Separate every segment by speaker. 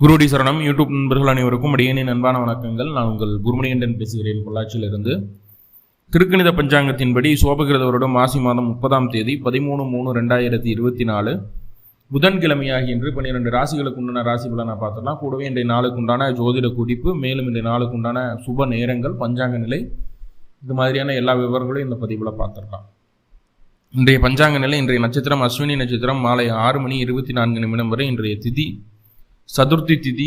Speaker 1: குருடி சரணம். யூடியூப் நண்பர்கள் அனைவருக்கும் அடியேனின் அன்பான வணக்கங்கள். நான் உங்கள் குருமணிகண்டன் பேசுகிறேன். பொள்ளாச்சியிலிருந்து. திருக்கணித பஞ்சாங்கத்தின்படி சோபகிருத வருடம் மாசி மாதம் முப்பதாம் தேதி பதிமூணு மூணு ரெண்டாயிரத்தி இருபத்தி நாலு. புதன்கிழமையாகி இன்று பன்னிரெண்டு ராசிகளுக்கு உண்டான ராசி பலனை பார்த்தோம்னா கூடவே இன்றைய நாளுக்கு உண்டான ஜோதிட குறிப்பு மேலும் இன்றைய நாளுக்கு உண்டான சுப நேரங்கள் பஞ்சாங்க நிலை இது மாதிரியான எல்லா விவரங்களும் இந்த பதிவில் பார்த்துடலாம் இன்றைய பஞ்சாங்க நிலை இன்றைய நட்சத்திரம் அஸ்வினி நட்சத்திரம் மாலை ஆறு மணி இருபத்தி நான்கு நிமிடம் வரை இன்றைய திதி சதுர்த்தி திதி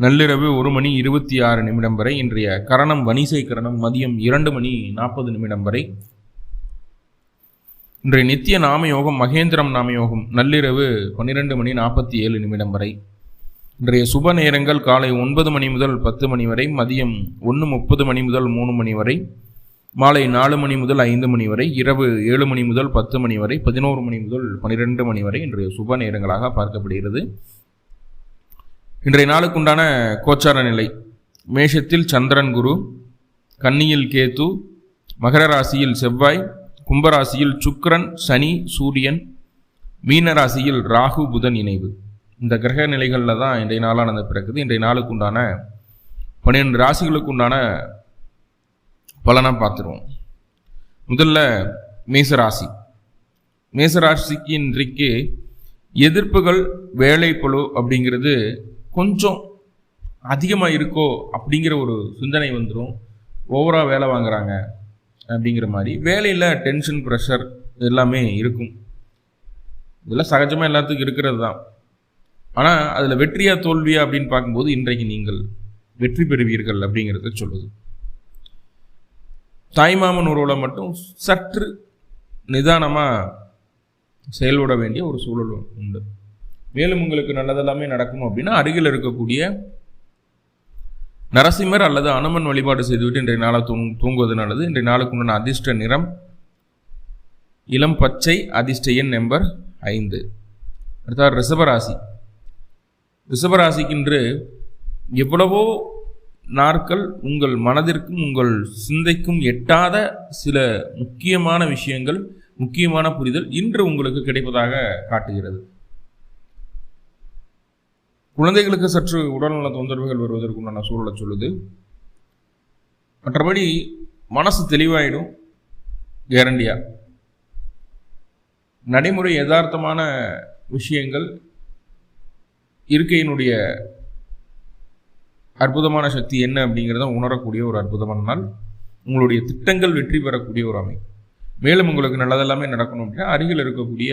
Speaker 1: நள்ளிரவு ஒரு மணி இருபத்தி ஆறு நிமிடம் வரை இன்றைய கரணம் வணிசை கரணம் மதியம் இரண்டு மணி நாற்பது நிமிடம் வரை. இன்றைய நித்திய நாமயோகம் மகேந்திரம் நாமயோகம் நள்ளிரவு பன்னிரெண்டு மணி நாற்பத்தி ஏழு நிமிடம் வரை. இன்றைய சுப நேரங்கள் காலை ஒன்பது மணி முதல் பத்து மணி வரை மதியம் ஒன்று முப்பது மணி முதல் மூணு மணி வரை. மாலை நாலு மணி முதல் ஐந்து மணி வரை இரவு ஏழு மணி முதல் பத்து மணி வரை பதினோரு மணி முதல் பன்னிரெண்டு மணி வரை இன்றைய சுப நேரங்களாக பார்க்கப்படுகிறது. இன்றைய நாளுக்குண்டான கோச்சார நிலை மேஷத்தில் சந்திரன் குரு கன்னியில் கேத்து மகர ராசியில் செவ்வாய் கும்பராசியில் சுக்கரன் சனி சூரியன் மீன ராசியில் ராகு புதன் இணைவு. இந்த கிரக நிலைகளில் தான் இன்றைய நாளானது பிறக்குது. இன்றைய நாளுக்கு உண்டான பன்னிரெண்டு ராசிகளுக்கு உண்டான பலனாக பார்த்துருவோம். முதல்ல மேசராசி. மேசராசிக்கு இன்றைக்கு எதிர்ப்புகள் வேலைப்பழு அப்படிங்கிறது கொஞ்சம் அதிகமாக இருக்கோ அப்படிங்கிற ஒரு சிந்தனை வந்துடும் ஓவராக வேலை வாங்குறாங்க அப்படிங்கிற மாதிரி. வேலையில் டென்ஷன் ப்ரெஷர் எல்லாமே இருக்கும். இதெல்லாம் சகஜமாக எல்லாத்துக்கும் இருக்கிறது தான். ஆனால் அதில் வெற்றியா தோல்வியா அப்படின்னு பார்க்கும்போது இன்றைக்கு நீங்கள் வெற்றி பெறுவீர்கள் அப்படிங்கிறத சொல்லுது. தாய்மாமன் உறவில் மட்டும் சற்று நிதானமாக செயல்பட வேண்டிய ஒரு சூழல் உண்டு. மேலும் உங்களுக்கு நல்லதெல்லாமே நடக்கணும் அப்படின்னா அருகில் இருக்கக்கூடிய நரசிம்மர் அல்லது அனுமன் வழிபாடு செய்துவிட்டு இன்றைய நாளை தூங் தூங்குவது நல்லது. இன்றைய நாளுக்கு உண்டான அதிர்ஷ்ட நிறம் இளம் பச்சை அதிர்ஷ்ட எண் நம்பர் ஐந்து. அடுத்தது ரிஷபராசி. ரிஷபராசிக்கு இன்று எவ்வளவோ நாட்கள் உங்கள் மனதிற்கும் உங்கள் சிந்தைக்கும் எட்டாத சில முக்கியமான விஷயங்கள் முக்கியமான புரிதல் இன்று உங்களுக்கு கிடைப்பதாக காட்டுகிறது. குழந்தைகளுக்கு சற்று உடல்நல தொந்தரவுகள் வருவதற்குண்டான சூழலை சொல்லுது. மற்றபடி மனசு தெளிவாயிடும் கேரண்டியா நடைமுறை யதார்த்தமான விஷயங்கள் இருக்கையினுடைய அற்புதமான சக்தி என்ன அப்படிங்கிறத உணரக்கூடிய ஒரு அற்புதமான நாள். உங்களுடைய திட்டங்கள் வெற்றி பெறக்கூடிய ஒரு அமை மேலும் உங்களுக்கு நல்லதெல்லாமே நடக்கணும் அப்படின்னா அருகில் இருக்கக்கூடிய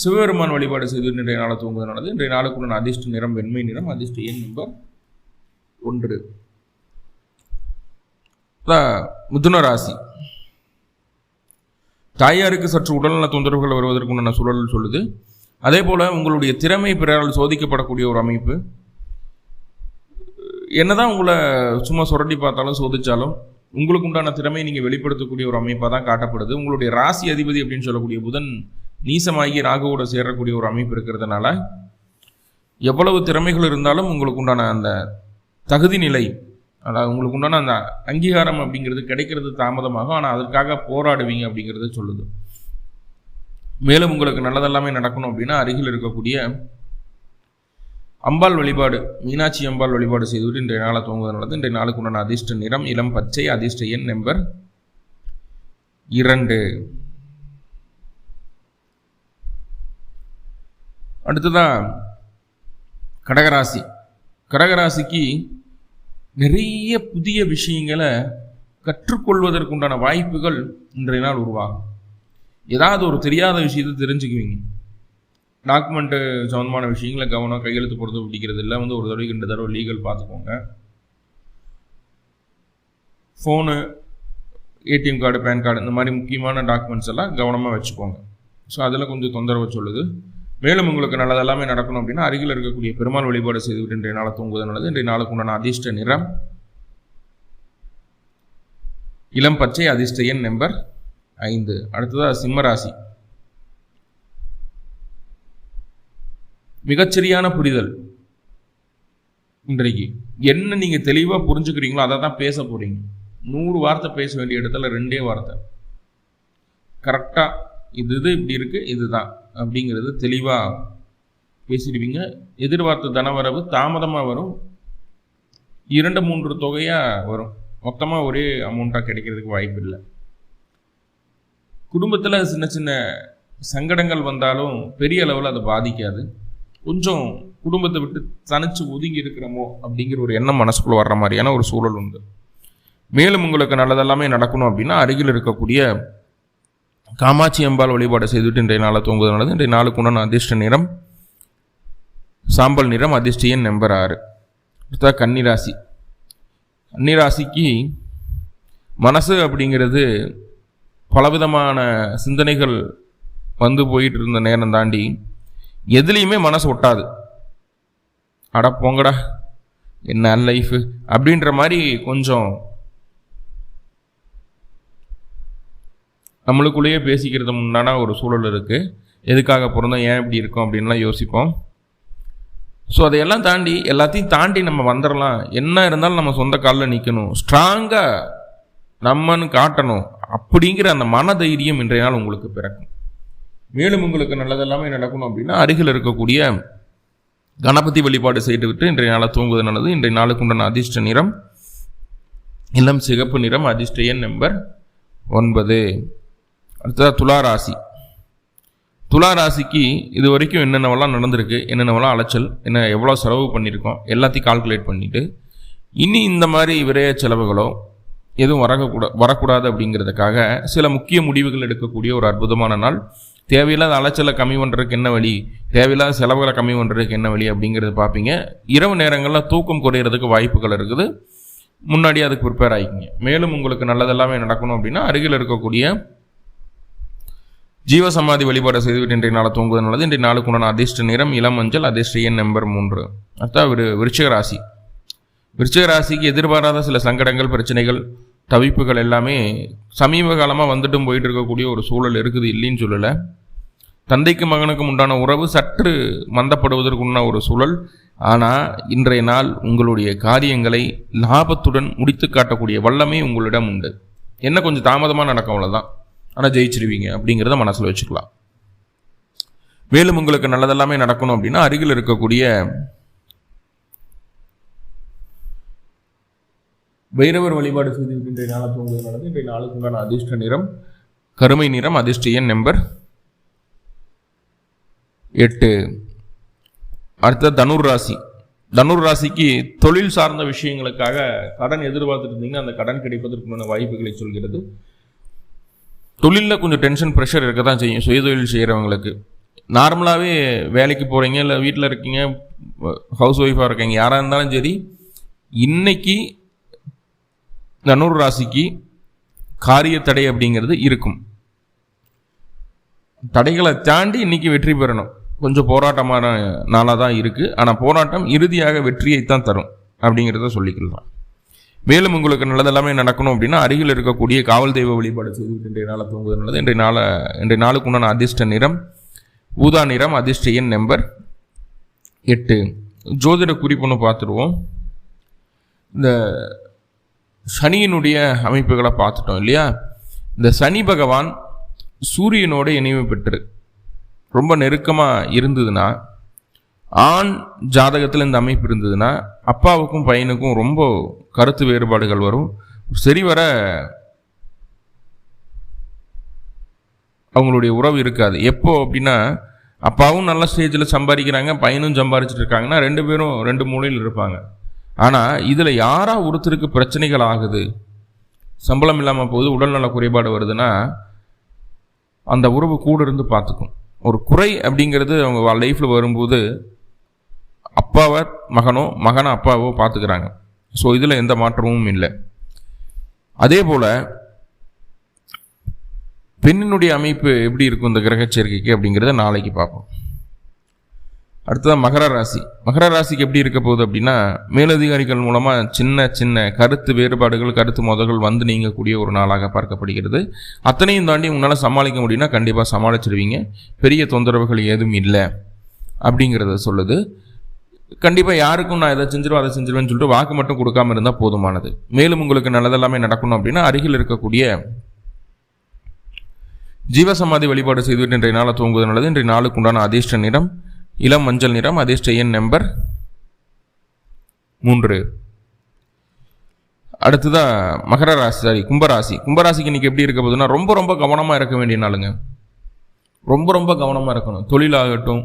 Speaker 1: சிவபெருமான் வழிபாடு செய்து இன்றைய நாளை தூங்குவதனானது இன்றைய நாளுக்குள்ள அதிர்ஷ்ட நிறம் வெண்மை நிறம் அதிர்ஷ்ட எண் நம்பர் ஒன்று. மிதுன ராசி. தாயாருக்கு சற்று உடல்நல தொந்தரவுகள் வருவதற்குண்டான சூழல் சொல்லுது. அதே போல் உங்களுடைய திறமை பிறரால் சோதிக்கப்படக்கூடிய ஒரு அமைப்பு. என்னதான் உங்களை சும்மா சுரண்டி பார்த்தாலும் சோதிச்சாலும் உங்களுக்கு உண்டான திறமையை நீங்கள் வெளிப்படுத்தக்கூடிய ஒரு அமைப்பாக தான் காட்டப்படுது. உங்களுடைய ராசி அதிபதி அப்படின்னு சொல்லக்கூடிய புதன் நீசமாகி ராகுவோட சேரக்கூடிய ஒரு அமைப்பு இருக்கிறதுனால எவ்வளவு திறமைகள் இருந்தாலும் உங்களுக்கு உண்டான அந்த தகுதி நிலை அதாவது உங்களுக்கு உண்டான அந்த அங்கீகாரம் அப்படிங்கிறது கிடைக்கிறது தாமதமாகும். ஆனால் அதற்காக போராடுவீங்க அப்படிங்கிறத சொல்லுது. மேலும் உங்களுக்கு நல்லதெல்லாமே நடக்கணும் அப்படின்னா அருகில் இருக்கக்கூடிய அம்பாள் வழிபாடு மீனாட்சி அம்பாள் வழிபாடு செய்துவிட்டு இன்றைய நாளை தூங்குவதனால இன்றைய நாளுக்கு உண்டான அதிர்ஷ்ட நிறம் இளம் பச்சை அதிர்ஷ்ட எண் நம்பர் இரண்டு. அடுத்ததா கடகராசி. கடகராசிக்கு நிறைய புதிய விஷயங்களை கற்றுக்கொள்வதற்குண்டான வாய்ப்புகள் இன்றைய நாள் உருவாகும். ஏதாவது ஒரு தெரியாத விஷயத்தை தெரிஞ்சுக்குவீங்க. டாக்குமெண்ட்டு சம்மந்தமான விஷயங்களை கவனம் கையெழுத்து போடுறது பிடிக்கிறது இல்லை வந்து ஒரு தடவை ரெண்டு தடவை லீகல் பார்த்துக்கோங்க. Phone ATM card PAN card இந்த மாதிரி முக்கியமான டாக்குமெண்ட்ஸ் எல்லாம் கவனமாக வச்சுக்கோங்க ஸோ அதில் கொஞ்சம் தொந்தரவு சொல்லுது. மேலும் உங்களுக்கு நல்லதெல்லாமே நடக்கணும் அப்படின்னா அருகில் இருக்கக்கூடிய பெருமாள் வழிபாடு செய்துவிட்டு இன்றைய நாளை தூங்குவது நல்லது. இன்றைய நாளுக்கு உண்டான அதிர்ஷ்ட நிறம் இளம் பச்சை அதிர்ஷ்ட எண் நம்பர் ஐந்து. அடுத்ததாக சிம்மராசி மிகச்சரியான புரிதல் இன்றைக்கு. என்ன நீங்கள் தெளிவாக புரிஞ்சுக்கிறீங்களோ அதை தான் பேச போகிறீங்க நூறு வார்த்தை பேச வேண்டிய இடத்துல ரெண்டே வார்த்தை. கரெக்டாக இது இது இப்படி இருக்குது இதுதான் அப்படிங்கிறது தெளிவாக பேசிடுவீங்க. எதிர்பார்த்த தனவரவு தாமதமாக வரும். இரண்டு மூன்று தொகையாக வரும். மொத்தமாக ஒரே அமௌண்ட்டாக கிடைக்கிறதுக்கு வாய்ப்பு இல்லை. குடும்பத்தில் சின்ன சின்ன சங்கடங்கள் வந்தாலும் பெரிய அளவில் அதை பாதிக்காது. கொஞ்சம் குடும்பத்தை விட்டு தனிச்சு ஒதுங்கி இருக்கிறோமோ அப்படிங்கிற ஒரு எண்ணம் மனசுக்குள்ளே வர்ற மாதிரியான ஒரு சூழல் உண்டு. மேலும் உங்களுக்கு நல்லதெல்லாமே நடக்கணும் அப்படின்னா அருகில் இருக்கக்கூடிய காமாட்சி அம்பாள் வழிபாடு செய்துவிட்டு இன்றைய நாளை தூங்குவது நல்லது. இன்றைய நாளுக்கு உண்டான அதிர்ஷ்ட நிறம் சாம்பல் நிறம் அதிர்ஷ்டியன் நம்பர் ஆறு. அடுத்தா கன்னிராசி. கன்னிராசிக்கு மனசு அப்படிங்கிறது பலவிதமான சிந்தனைகள் வந்து போயிட்டு இருந்த நேரம் தாண்டி எதுலேயுமே மனசு ஒட்டாது. அட போங்கடா என்ன லைஃபு? அப்படின்ற மாதிரி கொஞ்சம் நம்மளுக்குள்ளேயே பேசிக்கிறது முன்னான ஒரு சூழல் இருக்குது எதுக்காக பிறந்தோம் ஏன் இப்படி இருக்கோம் அப்படின்லாம் யோசிப்போம். ஸோ அதையெல்லாம் தாண்டி எல்லாத்தையும் தாண்டி நம்ம வந்துடலாம் என்ன இருந்தாலும் நம்ம சொந்த காலில் நிற்கணும் ஸ்ட்ராங்காக நம்மன்னு காட்டணும். அப்படிங்கிற அந்த மனதைரியம் இன்றைய நாள் உங்களுக்கு பிறக்கும். மேலும் உங்களுக்கு நல்லதெல்லாமே நடக்கணும் அப்படின்னா அருகில் இருக்கக்கூடிய கணபதி வழிபாடு செய்து விட்டு இன்றைய நாளை தூங்குவது நல்லது. இன்றைய நாளுக்குண்டான அதிர்ஷ்ட நிறம் இளம் சிகப்பு நிறம் அதிர்ஷ்ட எண் நம்பர் ஒன்பது. அடுத்ததாக துலா ராசி. துலா ராசிக்கு இது வரைக்கும் என்னென்னவெல்லாம் நடந்திருக்கு என்னென்னவெல்லாம் அலைச்சல் என்ன எவ்வளோ செலவு பண்ணியிருக்கோம் எல்லாத்தையும் கால்குலேட் பண்ணிவிட்டு இனி இந்த மாதிரி விரைய செலவுகளோ எதுவும் வரக்கூட வரக்கூடாது அப்படிங்கிறதுக்காக சில முக்கிய முடிவுகள் எடுக்கக்கூடிய ஒரு அற்புதமான நாள். தேவையில்லாத அலைச்சலை கம்மி பண்ணுறதுக்கு என்ன வழி? தேவையில்லாத செலவுகளை கம்மி பண்ணுறதுக்கு என்ன வழி அப்படிங்கிறது பார்ப்பீங்க இரவு நேரங்களில் தூக்கம் குறையிறதுக்கு வாய்ப்புகள் இருக்குது. முன்னாடி அதுக்கு ப்ரிப்பேர் ஆகிக்கிங்க மேலும் உங்களுக்கு நல்லதெல்லாமே நடக்கணும் அப்படின்னா அருகில் இருக்கக்கூடிய ஜீவசமாதி வழிபாடு செய்துவிட்டு இன்றைய நாளை தூங்குவது நல்லது. இன்றைய நாளுக்கு உண்டான அதிர்ஷ்ட நிறம் இளம் மஞ்சள் அதிர்ஷ்ட எண் நம்பர் மூன்று. அடுத்தா ஒரு விருச்சிக ராசி. விருச்சிக ராசிக்கு எதிர்பாராத சில சங்கடங்கள் பிரச்சனைகள் தவிப்புகள் எல்லாமே சமீப காலமாக வந்துட்டும் போயிட்டு இருக்கக்கூடிய ஒரு சூழல் இருக்குது இல்லைன்னு சொல்லலை. தந்தைக்கு மகனுக்கும் உண்டான உறவு சற்று மந்தப்படுவதற்குண்டான ஒரு சூழல். ஆனால் இன்றைய நாள் உங்களுடைய காரியங்களை லாபத்துடன் முடித்து காட்டக்கூடிய வல்லமை உங்களிடம் உண்டு. என்ன கொஞ்சம் தாமதமாக நடக்கும் அவ்வளோதான் ஆனால் ஜெயிச்சிருவீங்க அப்படிங்கிறத மனசில் வச்சுக்கலாம். மேலும் உங்களுக்கு நல்லதெல்லாமே நடக்கணும் அப்படின்னா அருகில் இருக்கக்கூடிய பைரவர் வழிபாடு செய்து இன்றைய நாளை உங்களுக்கு நடந்து இன்றைய நாளுக்கு உண்டான அதிர்ஷ்ட நிறம் கருமை நிறம் அதிர்ஷ்ட எண் நம்பர். எட்டு. அடுத்த தனுர் ராசி. தனுர் ராசிக்கு தொழில் சார்ந்த விஷயங்களுக்காக கடன் எதிர்பார்த்துட்டு இருந்தீங்கன்னா அந்த கடன் கிடைப்பதற்குமான வாய்ப்புகளை சொல்கிறது. தொழிலில் கொஞ்சம் டென்ஷன் ப்ரெஷர் இருக்க தான் செய்யும் சுயதொழில் செய்கிறவங்களுக்கு நார்மலாகவே வேலைக்கு போகிறீங்க இல்லை வீட்டில் இருக்கீங்க ஹவுஸ் ஒய்ஃபாக இருக்கீங்க யாராக இருந்தாலும் சரி இன்னைக்கு தனுர் ராசிக்கு காரிய தடை அப்படிங்கிறது இருக்கும். தடைகளை தாண்டி இன்னைக்கு வெற்றி பெறணும். கொஞ்சம் போராட்டமான நாளாக தான் இருக்குது ஆனால் போராட்டம் இறுதியாக வெற்றியை தான் தரும் அப்படிங்கிறத சொல்லிக்கலாம் மேலும் உங்களுக்கு நல்லதெல்லாமே நடக்கணும் அப்படின்னா அருகில் இருக்கக்கூடிய காவல் தெய்வ வழிபாடு செய்து இன்றைய நாளை தூங்குவது நல்லது. இன்றைய நாளை இன்றைய நாளுக்கு உண்டான அதிர்ஷ்ட நிறம் ஊதா நிறம் அதிர்ஷ்ட எண் நம்பர் எட்டு. ஜோதிட குறிப்புன்னு பார்த்துருவோம். இந்த சனியினுடைய அமைப்புகளை பார்த்துட்டோம் இல்லையா? இந்த சனி பகவான் சூரியனோட இணைவு பெற்று ரொம்ப நெருக்கமாக இருந்ததுன்னா ஆண் ஜாதகத்தில் இந்த அமைப்பு இருந்ததுன்னா அப்பாவுக்கும் பையனுக்கும் ரொம்ப கருத்து வேறுபாடுகள் வரும். சரிவர அவங்களுடைய உறவு இருக்காது. எப்போ அப்படின்னா அப்பாவும் நல்ல ஸ்டேஜில் சம்பாதிக்கிறாங்க பையனும் சம்பாதிச்சிட்டு இருக்காங்கன்னா ரெண்டு பேரும் ரெண்டு மூலையில் இருப்பாங்க. ஆனால் இதில் யாரா ஒருத்தருக்கு பிரச்சனைகள் ஆகுது சம்பளம் இல்லாமல் போகுது உடல்நல குறைபாடு வருதுன்னா அந்த உறவு கூட இருந்து பார்த்துக்கும். ஒரு குறை அப்படிங்கிறது அவங்க லைஃப்பில் வரும்போது அப்பாவை மகனோ மகனை அப்பாவோ பார்த்துக்கிறாங்க. ஸோ இதில் எந்த மாற்றமும் இல்லை. அதே போல் பெண்ணினுடைய அமைப்பு எப்படி இருக்கும் இந்த கிரகச்சேர்க்கைக்கு அப்படிங்கிறத நாளைக்கு பார்ப்போம். அடுத்ததான் மகர ராசி. மகர ராசிக்கு எப்படி இருக்க போகுது அப்படின்னா மேலதிகாரிகள் மூலமாக சின்ன சின்ன கருத்து வேறுபாடுகள் கருத்து மோதல்கள் வந்து நீங்கக்கூடிய ஒரு நாளாக பார்க்கப்படுகிறது. அத்தனையும் தாண்டி உங்களால் சமாளிக்க முடியும்னா கண்டிப்பாக சமாளிச்சிடுவீங்க பெரிய தொந்தரவுகள் ஏதும் இல்லை அப்படிங்கிறத சொல்லுது. கண்டிப்பாக யாருக்கும் நான் எதை செஞ்சிருவேன் அதை செஞ்சிருவேன்னு சொல்லிட்டு வாக்கு மட்டும் கொடுக்காம இருந்தால் போதுமானது. மேலும் உங்களுக்கு நல்லதெல்லாமே நடக்கணும் அப்படின்னா அருகில் இருக்கக்கூடிய ஜீவசமாதி வழிபாடு செய்துவிட்டு இன்றைய நாளை தூங்குவது நல்லது. இன்றைய நாளுக்கு உண்டான அதிர்ஷ்ட நிறம் இளம் மஞ்சள் நிறம் அதிர்ஷ்ட எண் நம்பர் மூன்று. அடுத்ததான் மகர ராசி சாரி கும்பராசி கும்பராசிக்கு இன்னைக்கு எப்படி இருக்க போதுன்னா ரொம்ப ரொம்ப கவனமாக இருக்க வேண்டிய நாளுங்க. ரொம்ப ரொம்ப கவனமாக இருக்கணும். தொழிலாகட்டும்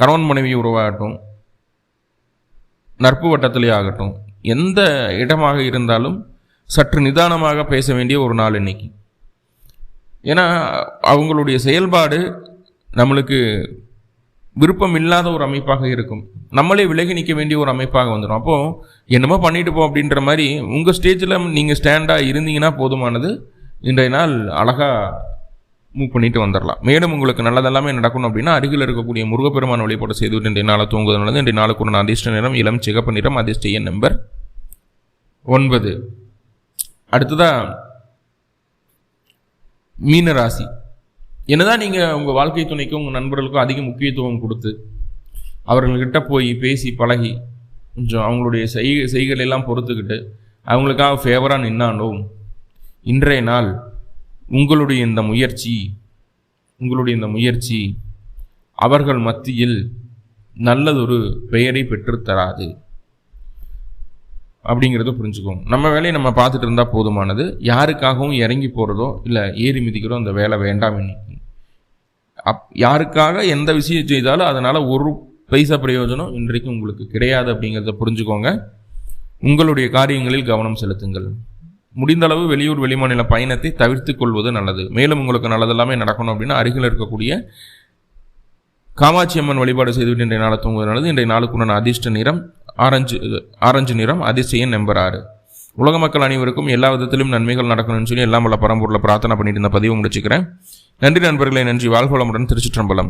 Speaker 1: கணவன் மனைவி உறவாகட்டும் நட்பு வட்டத்திலே ஆகட்டும் எந்த இடமாக இருந்தாலும் சற்று நிதானமாக பேச வேண்டிய ஒரு நாள் இன்னைக்கு. ஏன்னா அவங்களுடைய செயல்பாடு நம்மளுக்கு விருப்பம் இல்லாத ஒரு அமைப்பாக இருக்கும். நம்மளே விலகி நிற்க வேண்டிய ஒரு அமைப்பாக வந்துடும் அப்போது என்னமோ பண்ணிட்டு போ அப்படின்ற மாதிரி உங்கள் ஸ்டேஜில் நீங்கள் ஸ்டாண்டாக இருந்தீங்கன்னா போதுமானது. இன்றைய நாள் அழகாக மூவ் பண்ணிட்டு வந்துடலாம் மேலும் உங்களுக்கு நல்லதெல்லாமே நடக்கணும் அப்படின்னா அருகில் இருக்கக்கூடிய முருகப்பெருமான் வழிபாடு செய்து இன்றைய நாளை தூங்குவது இன்றைய நாளுக்கு ஒரு அதிர்ஷ்ட நிறம் இளம் சிகப்பு நிறம் அதிர்ஷ்ட எண் நம்பர் ஒன்பது. அடுத்ததா மீன ராசி என்னதான் நீங்கள் உங்கள் வாழ்க்கை துணைக்கும் உங்கள் நண்பர்களுக்கும் அதிக முக்கியத்துவம் கொடுத்து அவர்கள்கிட்ட போய் பேசி பழகி கொஞ்சம் அவங்களுடைய செய் செய்களை எல்லாம் பொறுத்துக்கிட்டு அவங்களுக்காக ஃபேவராக நின்னாலும் இன்றைய நாள் உங்களுடைய இந்த முயற்சி உங்களுடைய இந்த முயற்சி அவர்கள் மத்தியில் நல்லதொரு பெயரை பெற்றுத்தராது அப்படிங்கிறத புரிஞ்சுக்கோங்க. நம்ம வேலையை நம்ம பார்த்துட்டு இருந்தால் போதுமானது. யாருக்காகவும் இறங்கி போகிறதோ இல்லை ஏறி மிதிக்கிறதோ அந்த வேலை வேண்டாம் இன்னைக்கு அப் யாருக்காக எந்த விஷயம் செய்தாலும் அதனால் ஒரு பைசா பிரயோஜனம் இன்றைக்கு உங்களுக்கு கிடையாது அப்படிங்கிறத புரிஞ்சுக்கோங்க. உங்களுடைய காரியங்களில் கவனம் செலுத்துங்கள். முடிந்தளவு வெளியூர் வெளிமாநில பயணத்தை தவிர்த்து கொள்வது நல்லது. மேலும் உங்களுக்கு நல்லதெல்லாமே நடக்கணும் அப்படின்னா அருகில் இருக்கக்கூடிய காமாட்சி அம்மன் வழிபாடு செய்துவிட்டு இன்றைய நாளை தூங்குவது நல்லது. இன்றைய நாளுக்குண்டான அதிர்ஷ்ட நிறம் ஆரஞ்சு ஆரஞ்சு நிறம் அதிசயம் நம்பர் ஆறு. உலக மக்கள் அனைவருக்கும் எல்லா விதத்திலும் நன்மைகள் நடக்கணும்னு சொல்லி எல்லாம் பல பரம்பூரில் பிரார்த்தனை பண்ணிட்டு இருந்த பதிவு முடிச்சுக்கிறேன். நன்றி நண்பர்களே நன்றி. வாழ்வளமுடன் திருச்சிற்றம்பலம்.